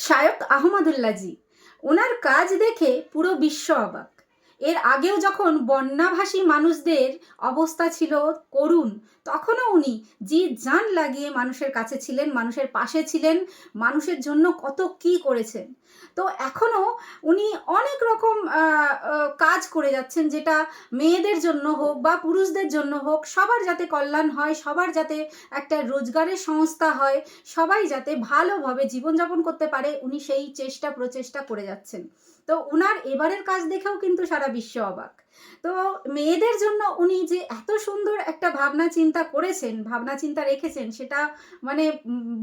শায়ক আহমদুল্লাজি ওনার কাজ দেখে পুরো বিশ্ব অবাক। এর আগেও যখন বন্যাভাসী মানুষদের অবস্থা ছিল করুণ, তখনও উনি জি জান লাগিয়ে মানুষের কাছে ছিলেন, মানুষের পাশে ছিলেন, মানুষের জন্য কত কি করেছেন। তো এখনও উনি অনেক রকম কাজ করে যাচ্ছেন, যেটা মেয়েদের জন্য হোক বা পুরুষদের জন্য হোক, সবার যাতে কল্যাণ হয়, সবার যাতে একটা রোজগারের সংস্থা হয়, সবাই যাতে ভালোভাবে জীবনযাপন করতে পারে, উনি সেই চেষ্টা প্রচেষ্টা করে যাচ্ছেন। তো উনার এবারের কাজ দেখেও কিন্তু সারা বিশ্ব অবাক। তো মেয়েদের জন্য উনি যে এত সুন্দর একটা ভাবনা চিন্তা করেছেন, ভাবনা চিন্তা রেখেছেন, সেটা মানে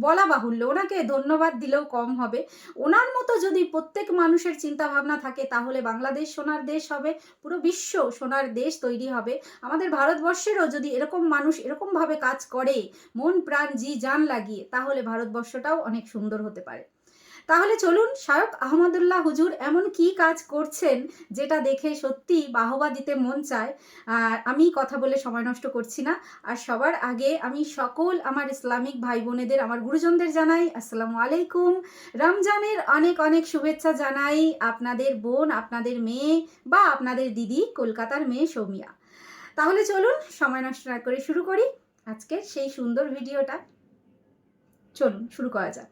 বলা বাহুল্য। ওনাকে ধন্যবাদ দিলেও কম হবে। ওনার মতো যদি প্রত্যেক মানুষের চিন্তা ভাবনা থাকে, তাহলে বাংলাদেশ সোনার দেশ হবে, পুরো বিশ্ব সোনার দেশ তৈরি হবে। আমাদের ভারতবর্ষেরও যদি এরকম মানুষ এরকমভাবে কাজ করে, মন প্রাণ জি জান লাগিয়ে, তাহলে ভারতবর্ষটাও অনেক সুন্দর হতে পারে। তাহলে চলুন শায়ক আহমদুল্লাহ হুজুর এমন কি কাজ করছেন যেটা দেখে সত্যি বাহবা দিতে মন চায়? আমি কথা বলে সময় নষ্ট করছি না। আর সবার আগে আমি সকল আমার ইসলামিক ভাই বোনেদের, আমার গুরুজনদের জানাই আসসালামু আলাইকুম। রমজানের অনেক অনেক শুভেচ্ছা জানাই আপনাদের বোন, আপনাদের মেয়ে বা আপনাদের দিদি, কলকাতার মেয়ে সৌমিয়া। তাহলে চলুন সময় নষ্ট না করে শুরু করি। আজকের সেই সুন্দর ভিডিওটা। চলুন, শুরু করা যাক।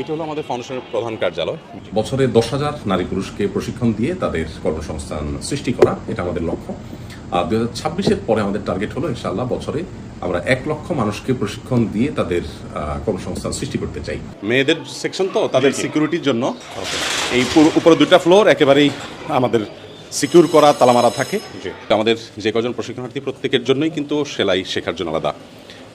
এটা হলো আমাদের ফাউন্ডেশনের প্রধান কার্যালয়। বছরে দশ হাজার নারী পুরুষকে প্রশিক্ষণ দিয়ে তাদের কর্মসংস্থান সৃষ্টি করা এটা আমাদের লক্ষ্য। আর দুই হাজার ছাব্বিশের পরে আমাদের টার্গেট হলো ইনশাল্লাহ বছরে আমরা এক লক্ষ মানুষকে প্রশিক্ষণ দিয়ে তাদের কর্মসংস্থান সৃষ্টি করতে চাই। মেয়েদের সেকশন তো তাদের সিকিউরিটির জন্য। এই উপরে দুইটা ফ্লোর একেবারেই আমাদের সিকিউর করা তালামারা থাকে। আমাদের যে কজন প্রশিক্ষণার্থী প্রত্যেকের জন্যই কিন্তু সেলাই শেখার জন্য আলাদা।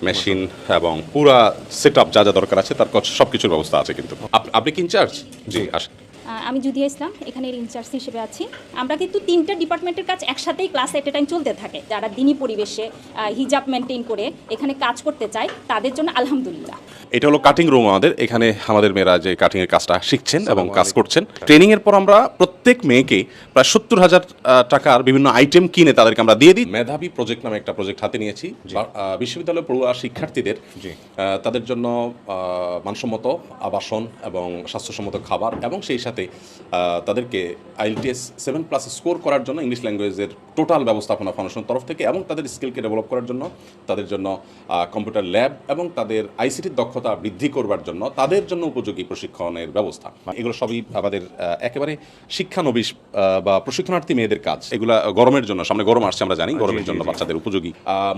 মেশিন এবং পুরা সেট আপ যা যা দরকার আছে তার সব কিছুর ব্যবস্থা আছে কিন্তু। আপ- আপনি কি ইনচার্জ জি আসেন। আমি জুদিয়া ইসলাম এখানের ইনচার্জ হিসেবে আছি। আমরা কিন্তু তিনটা ডিপার্টমেন্টের কাজ একসাথেই ক্লাস এট এ টাইম চলতে থাকে। যারা দিনই পরিবেশে হিজাব মেনটেন করে এখানে কাজ করতে চায় তাদের জন্য আলহামদুলিল্লাহ। এটা হলো কাটিং রুম আমাদের। এখানে আমাদের মেয়েরা যে কাটিং এর কাজটা শিখছেন এবং কাজ করছেন। ট্রেনিং এর পর আমরা প্রত্যেক মেয়েকে প্রায় সত্তর হাজার টাকার বিভিন্ন আইটেম কিনে তাদেরকে আমরা দিয়ে দিই। মেধাবী প্রজেক্ট নামে একটা প্রজেক্ট হাতে নিয়েছি। বিশ্ববিদ্যালয় পড়ুয়া শিক্ষার্থীদের তাদের জন্য মানসম্মত আবাসন এবং স্বাস্থ্যসম্মত খাবার এবং সেই সাথে আহ, তাদেরকে আইএলটিএস সেভেন প্লাস স্কোর করার জন্য ইংলিশ ল্যাঙ্গুয়েজের টোটাল ব্যবস্থাপনা ফাউন্ডেশনের তরফ থেকে এবং তাদের স্কিলকে ডেভেলপ করার জন্য তাদের জন্য কম্পিউটার ল্যাব এবং তাদের আইসিটির দক্ষতা বৃদ্ধি করবার জন্য তাদের জন্য উপযোগী প্রশিক্ষণের ব্যবস্থা। এগুলো সবই আমাদের একেবারে শিক্ষানবিশ বা প্রশিক্ষণার্থী মেয়েদের কাজ। এগুলা গরমের জন্য সামনে গরম আসছে আমরা জানি গরমের জন্য বাচ্চাদের উপযোগী।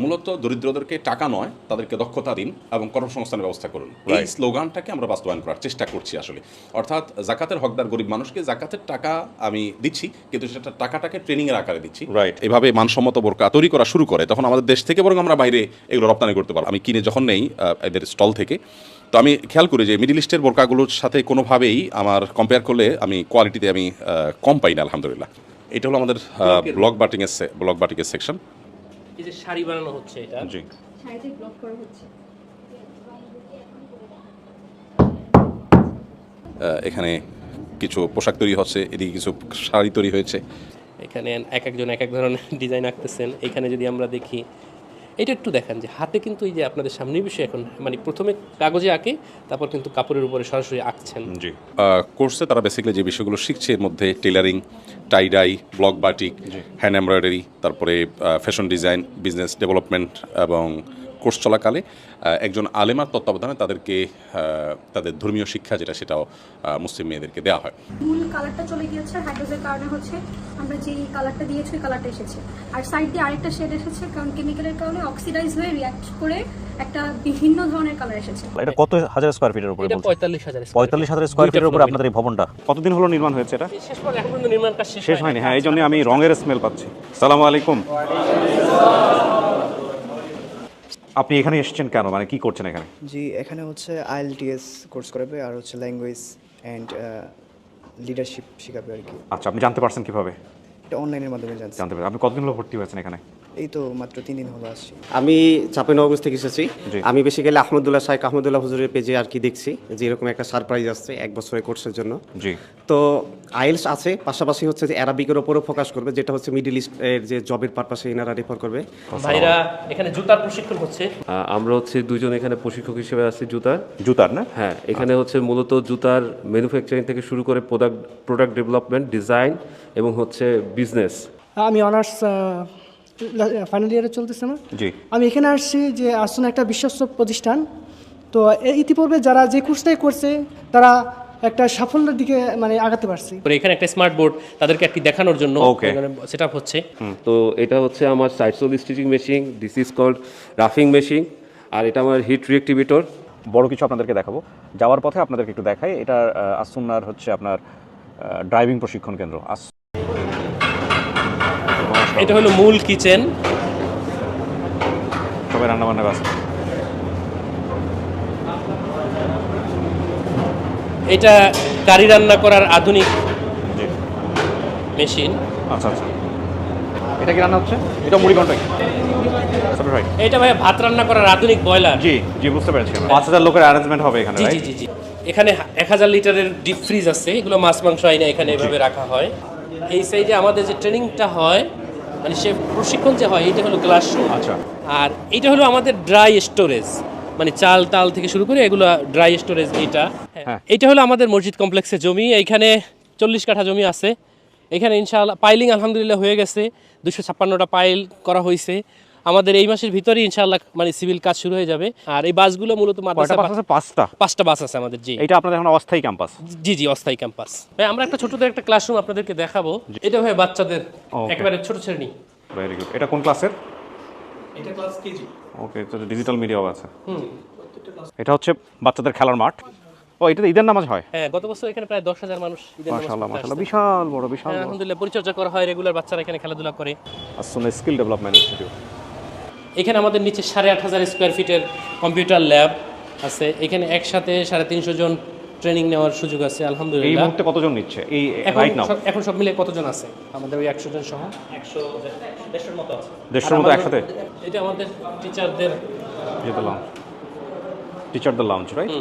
মূলত দরিদ্রদেরকে টাকা নয় তাদেরকে দক্ষতা দিন এবং কর্মসংস্থানের ব্যবস্থা করুন। এই স্লোগানটাকে আমরা বাস্তবায়ন করার চেষ্টা করছি আসলে। অর্থাৎ জাকাতের হকদার গরিব মানুষকে জাকাতের টাকা আমি দিচ্ছি কিন্তু সেটা টাকাটাকে ট্রেনিং এর আকারে দিচ্ছি। রাইট এভাবে মানসম্মত বোরকা তৈরি করা শুরু করে তখন আমাদের দেশ থেকে বরং আমরা বাইরে এগুলো রপ্তানি করতে পারব। আমি কিনে যখন নেই এদের স্টল থেকে তো আমি খেয়াল করি যে মিডিল ইস্টের বোরকাগুলোর সাথে কোনোভাবেই আমার কম্পেয়ার করলে আমি কোয়ালিটিতে আমি কম পাই না আলহামদুলিল্লাহ। এটা হলো আমাদের ব্লক বাটিংয়ের ব্লক বাটিংয়ের সেকশন এই যে শাড়ি বানানো হচ্ছে এটা। জি। শাড়িতে ব্লক করা হচ্ছে। এখানে কিছু পোশাক তৈরি হচ্ছে এদিকে কিছু শাড়ি তৈরি হয়েছে। এখানে এক একজন এক এক ধরনের ডিজাইন আঁকতেছেন। এখানে যদি আমরা দেখি এটা একটু দেখান যে হাতে কিন্তু এই যে আপনাদের সামনে বিষয় এখন মানে প্রথমে কাগজে আঁকে তারপর কিন্তু কাপড়ের উপরে সরাসরি আঁকছেন। জি। কোর্সে তারা বেসিক্যালি যে বিষয়গুলো শিখছে এর মধ্যে tailoring tie dye block batik hand embroidery তারপরে ফ্যাশন ডিজাইন বিজনেস ডেভেলপমেন্ট এবং কোর্স চলাকালে একজন আলেমার তত্ত্বাবধানে তাদেরকে তাদের ধর্মীয় শিক্ষা যেটা সেটাও মুসলিম মেয়েদেরকে দেওয়া হয়। মূল কালারটা চলে গিয়েছে হাইড্রোজের কারণে হচ্ছে আমরা যে কালারটা দিয়েছি ওই কালারটা এসেছে। আর সাইড দিয়ে আরেকটা শেড এসেছে কারণ কেমিক্যালের কারণে অক্সিডাইজ হয়ে রিয়াক্ট করে একটা বিভিন্ন ধরনের কালার এসেছে। এটা কত হাজার স্কোয়ার ফিটের উপরে এটা বলছেন? পঁয়তাল্লিশ হাজার পঁয়তাল্লিশ হাজার স্কোয়ার ফিটের উপরে আপনাদের এই ভবনটা? কতদিন হলো নির্মাণ হয়েছে এটা? শেষ পর্যন্ত এখন পর্যন্ত নির্মাণ কাজ শেষ হয়নি হ্যাঁ এই জন্য আমি রঙের স্মেল পাচ্ছি। সালাম আলাইকুম। আপনি এখানে এসেছেন কেন? মানে কি করছেন এখানে? জি এখানে হচ্ছে আইএলটিএস কোর্স করাবে আর হচ্ছে ল্যাঙ্গুয়েজ অ্যান্ড লিডারশিপ শেখাবে আর কি। আচ্ছা আপনি জানতে পারছেন কীভাবে? এটা অনলাইনের মাধ্যমে জানতে পারছেন। আপনি কতদিন হলো ভর্তি হয়েছেন এখানে? এই তো মাত্র তিন দিন হলো আসছি। আমি চাঁপাইনবাবগঞ্জ থেকে এসেছি। আমি বেসিক্যালি আহমদুল্লাহ শাহেক আহমদুল্লাহ হুজুরের পেজে আর কি দেখছি যে এরকম একটা সারপ্রাইজ আসছে এক বছরের কোর্সের জন্য। জি। তো আইএলস আছে পাশাপাশি হচ্ছে যে অ্যারাবিকের ওপরও ফোকাস করবে যেটা হচ্ছে মিডিল ইস্টের যে জবের পারপাসে এনারা রেফার করবে। ভাইরা এখানে জুতার প্রশিক্ষণ হচ্ছে। আমরা হচ্ছে দুজন এখানে প্রশিক্ষক হিসেবে আছি জুতার। জুতার না? হ্যাঁ এখানে হচ্ছে মূলত জুতার ম্যানুফ্যাকচারিং থেকে শুরু করে প্রোডাক্ট প্রোডাক্ট ডেভেলপমেন্ট ডিজাইন এবং হচ্ছে বিজনেস আমি অনার্স ফাইনাল ইয়ারে চলতেছে না? জি। আমি এখানে আসছি যে আসুন একটা বিশ্বস্ত প্রতিষ্ঠান। তো ইতিপূর্বে যারা যে কোর্সটাই করছে তারা একটা সাফল্যের দিকে মানে আগাতে পারছি। পরে এখানে একটা স্মার্ট বোর্ড তাদেরকে একটি দেখানোর জন্য. সেট আপ হচ্ছে। তো এটা হচ্ছে আমার side sole stitching machine this is called রাফিং machine আর এটা আমার হিট রিয়েক্টিভেটর বড় কিছু আপনাদেরকে দেখাবো। যাওয়ার পথে আপনাদেরকে একটু দেখাই এটা আহ, আসুন্নার হচ্ছে আপনার ড্রাইভিং প্রশিক্ষণ কেন্দ্র। আস এটা হলো মূল কিচেন। তবে রান্না বান্না ব্যস্ত এটা কারি রান্না করার আধুনিক মেশিন। আচ্ছা আচ্ছা। এটা কি রান্না হচ্ছে? এটা মুড়ি ঘন্টাই ভাই এটা ভাই ভাত রান্না করার আধুনিক বয়লার জি জি বুঝতে পেরেছি আমি। পাঁচ হাজার লোকের অ্যারেঞ্জমেন্ট হবে এখানে জি জি জি এখানে এক হাজার লিটারের ডিপ ফ্রিজ আছে। এগুলো মাছ মাংস আইনে এখানে এভাবে রাখা হয়। এই সাইডে আমাদের যে ট্রেনিংটা হয় মানে সে প্রশিক্ষণ যে হয় এটা হলো গ্লাস আচ্ছা। আর এটা হলো আমাদের ড্রাই স্টোরেজ মানে চাল তাল থেকে শুরু করে এগুলো ড্রাই স্টোরেজ এটা। এটা হলো আমাদের মসজিদ কমপ্লেক্সের জমি। এইখানে চল্লিশ কাঠা জমি আছে। এখানে ইনশাআল্লাহ পাইলিং আলহামদুলিল্লাহ হয়ে গেছে। দুশো ছাপ্পান্নটা পাইল করা হয়েছে আমাদের এই মাসের ভিতরে ইনশাআল্লাহ মানে সিভিল কাজ শুরু হয়ে যাবে। আর এই বাসগুলো মূলত পাঁচটা। পাঁচটা বাস আছে আমাদের জি। এইটা আপনাদের এখন অস্থায়ী ক্যাম্পাস? জি জি অস্থায়ী ক্যাম্পাস। ভাই আমরা একটা ছোটদের একটা ক্লাসরুম আপনাদেরকে দেখাবো। এটা ভাই বাচ্চাদের একেবারে ছোট শ্রেণি ভেরি গুড এটা কোন ক্লাসের এটা ক্লাস কেজি। ওকে তো ডিজিটাল মিডিয়াও আছে। এটা হচ্ছে বাচ্চাদের খেলার মাঠ। ও এটা ঈদের নামাজ হয়? হ্যাঁ গত বছর এখানে প্রায় দশ হাজার মানুষ ঈদের নামাজ মাশাআল্লাহ মাশাআল্লাহ বিশাল বড় বিশাল হ্যাঁ, আলহামদুলিল্লাহ পরিচর্যা করা হয় রেগুলার বাচ্চারা এখানে খেলাধুলা করে। আসলে স্কিল ডেভেলপমেন্ট ইনস্টিটিউট। এখানে আমাদের নিচে সাড়ে আট হাজার স্কোয়ার ফিটের কম্পিউটার ল্যাব আছে। এখানে একসাথে সাড়ে তিনশো জন ট্রেনিং নেওয়ার সুযোগ আছে এই আলহামদুলিল্লাহ। মুহূর্তে কতজন নিচ্ছে? এই এখন রাইট নাও সব- এখন সব মিলে কতজন আছে? আমাদের ওই একশো জন সহ। একশো দেড়শোর মতো আছে। দেড়শোর মতো একসাথে? এটা আমাদের টিচারদের টিচার দ্য লাউঞ্জ রাইট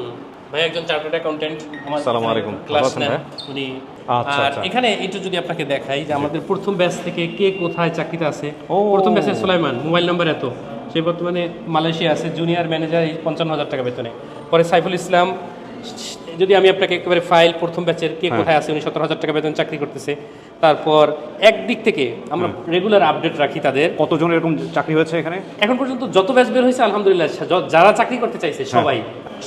ভাই একজন চার্টার্ড অ্যাকাউন্ট্যান্ট আসসালামু আলাইকুম। ক্লাস নেন উনি আচ্ছা, আর আচ্ছা। এখানে একটু যদি আপনাকে দেখাই যে আমাদের প্রথম ব্যাচ থেকে কে কোথায় চাকরিতে আছে ও। প্রথম ব্যাচে সুলাইমান মোবাইল নাম্বার এত সে বর্তমানে মালয়েশিয়া আছে জুনিয়র ম্যানেজার এই পঞ্চান্ন হাজার টাকা বেতনে পরে সাইফুল ইসলাম যদি আমি আপনাকে একেবারে ফাইল প্রথম ব্যাচের কে হ্যাঁ। কোথায় আছে উনি সতেরো হাজার টাকা বেতন চাকরি করতেছে তারপর একদিক থেকে আমরা রেগুলার আপডেট রাখি তাদের। কতজন এরকম চাকরি হয়েছে এখানে? এখন পর্যন্ত যত ব্যাচ বের হয়েছে আলহামদুলিল্লাহ যারা চাকরি করতে চাইছে সবাই।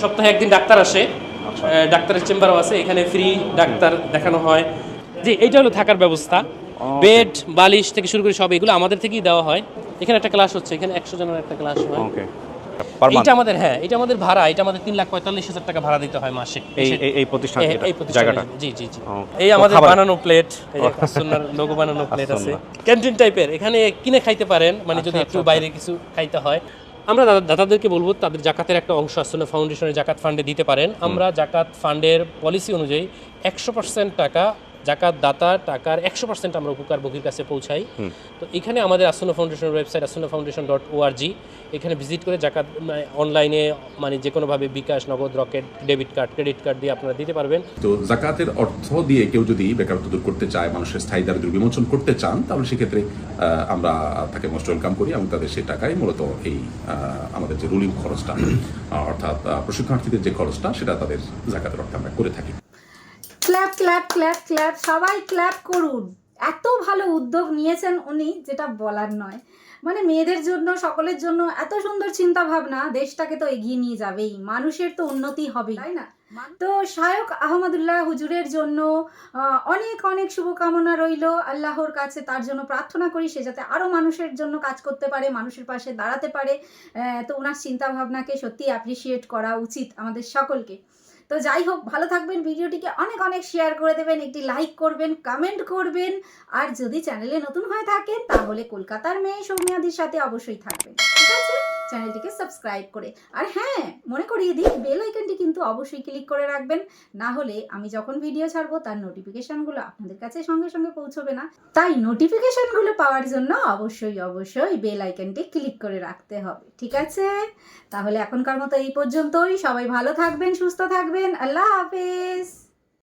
সপ্তাহে একদিন ডাক্তার আসে আহ, ডাক্তারের চেম্বারও আছে এখানে ফ্রি ডাক্তার দেখানো হয়। যে এইটা হলো থাকার ব্যবস্থা। বেড বালিশ থেকে শুরু করে সব এগুলো আমাদের থেকেই দেওয়া হয়। এখানে একটা ক্লাস হচ্ছে এখানে একশো জনের একটা ক্লাস হয়। ওকে আমাদের হ্যাঁ এটা আমাদের ভাড়া এটা আমাদের তিন লাখ পঁয়তাল্লিশ হাজার টাকা ভাড়া দিতে হয় মাসে এই এই- এই প্রতিষ্ঠান এই- এটা, এই প্রতিষ্ঠানে, জায়গাটা? জি জি জি। এই আমাদের বানানো প্লেট এই যে কাস্টমার লোগো বানানো প্লেট আছে। ক্যান্টিন টাইপের এখানে কিনে খাইতে পারেন মানে আচ্ছা, যদি একটু বাইরে কিছু খাইতে হয়। আমরা বলব তাদের জাকাতের একটা অংশ আসলে ফাউন্ডেশনের জাকাত ফান্ডে দিতে পারেন। আমরা জাকাত ফান্ডের পলিসি অনুযায়ী একশো পার্সেন্ট টাকা জাকাত দাতা টাকার একশো পার্সেন্ট আমরা উপকার বগির কাছে পৌঁছাই। তো এখানে আমাদের আসন্ন ফাউন্ডেশনের website As-Sunnah foundation dot org এখানে ভিজিট করে জাকাত অনলাইনে মানে যে কোনোভাবে bKash Nagad Rocket debit card credit card দিয়ে আপনারা দিতে পারবেন। তো জাকাতের অর্থ দিয়ে কেউ যদি বেকারত্ব দূর করতে চায় মানুষের স্থায়ী দারিদ্র বিমোচন করতে চান তাহলে সেক্ষেত্রে আমরা তাকে মোস্ট ওয়েলকাম করি এবং তাদের সেই টাকায় মূলত এই আমাদের যে রুলিং খরচটা অর্থাৎ প্রশিক্ষণার্থীদের যে খরচটা সেটা তাদের জাকাতের অর্থে আমরা করে থাকি। ক্ল্যাপ ক্ল্যাপ ক্ল্যাপ ক্ল্যাপ সবাই ক্ল্যাপ করুন। এত ভালো উদ্যোগ নিয়েছেন উনি যেটা বলার নয়। মানে মেয়েদের জন্য সকলের জন্য এত সুন্দর চিন্তা ভাবনা দেশটাকে তো এগিয়ে নিয়ে যাবেই মানুষের তো উন্নতি হবে তাই না? তো শায়ক আহমদুল্লাহ হুজুরের জন্য অনেক অনেক শুভকামনা রইল। আল্লাহর কাছে তার জন্য প্রার্থনা করি সে যাতে আরও মানুষের জন্য কাজ করতে পারে মানুষের পাশে দাঁড়াতে পারে। তো ওনার চিন্তা ভাবনাকে সত্যি অ্যাপ্রিসিয়েট করা উচিত আমাদের সকলকে। তো যাই হোক, ভালো থাকবেন, ভিডিওটিকে অনেক অনেক শেয়ার করে দেবেন, একটি লাইক করবেন কমেন্ট করবেন। আর যদি চ্যানেলে নতুন হয়ে থাকেন, তাহলে কলকাতার মেয়ে সৌমিয়াদির সাথে অবশ্যই থাকবেন। ঠিক আছে? চ্যানেলটিকে সাবস্ক্রাইব করে। আর হ্যাঁ মনে করিয়ে দিই বেল আইকনটি কিন্তু অবশ্যই ক্লিক করে রাখবেন। না হলে আমি যখন ভিডিও ছাড়বো, তার নোটিফিকেশানগুলো আপনাদের কাছে সঙ্গে সঙ্গে পৌঁছবে না। তাই নোটিফিকেশানগুলো পাওয়ার জন্য অবশ্যই অবশ্যই বেল আইকনটি ক্লিক করে রাখতে হবে। ঠিক আছে? তাহলে এখনকার মতো এই পর্যন্তই। সবাই ভালো থাকবেন, সুস্থ থাকবেন। আল্লাহ হাফেজ।